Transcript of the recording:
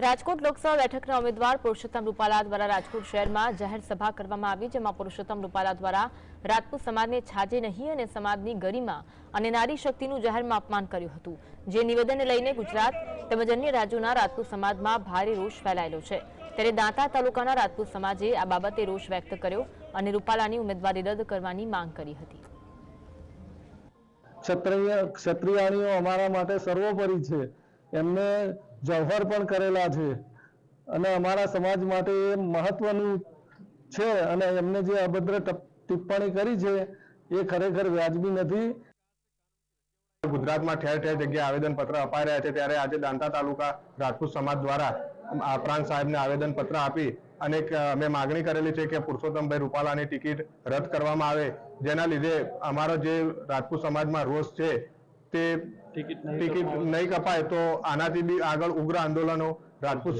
રાજકોટ લોકસભા બેઠકના ઉમેદવાર પુરુષોત્તમ રૂપાલા દ્વારા રાજકોટ શહેરમાં જાહેર સભા કરવામાં આવી, જેમાં પુરુષોત્તમ રૂપાલા દ્વારા રાજપૂત સમાજને છાજે નહીં અને સમાજની ગરિમા અને નારી શક્તિનું જાહેરમાં અપમાન કર્યું હતું. જે નિવેદનને લઈને ગુજરાત તેમજ અન્ય રાજ્યોના રાજપૂત સમાજમાં ભારે રોષ ફેલાયેલો છે. ત્યારે દાંતા તાલુકાના રાજપૂત સમાજે આ બાબતે રોષ વ્યક્ત કર્યો અને રૂપાલાની ઉમેદવારી રદ કરવાની માંગ કરી હતી. ક્ષત્રિય, ક્ષત્રિયાણીઓ અમારા માટે સર્વોપરી છે. એમને જવહર પણ કરેલા છે. અને અમારા સમાજ માટે એ મહત્વનું છે અને એમને જે અભદ્ર ટિપ્પણી કરી છે એ ખરેખર વ્યાજબી નથી. ગુજરાતમાં ઠેર ઠેર જગ્યાએ આવેદનપત્ર અપાઈ રહ્યા છે. ત્યારે આજે દાંતા તાલુકા રાજપૂત સમાજ દ્વારા આ પ્રાંત સાહેબને આવેદનપત્ર આપી અને એક, અ, અમે માગણી કરેલી છે કે પુરુષોત્તમભાઈ રૂપાલાની ટિકિટ રદ કરવામાં આવે. જેના લીધે અમારો જે રાજપૂત સમાજમાં રોષ છે તે ટિકિટ નહીં કપાય તો આનાથી બી આગળ ઉગ્ર આંદોલનો રાજપૂત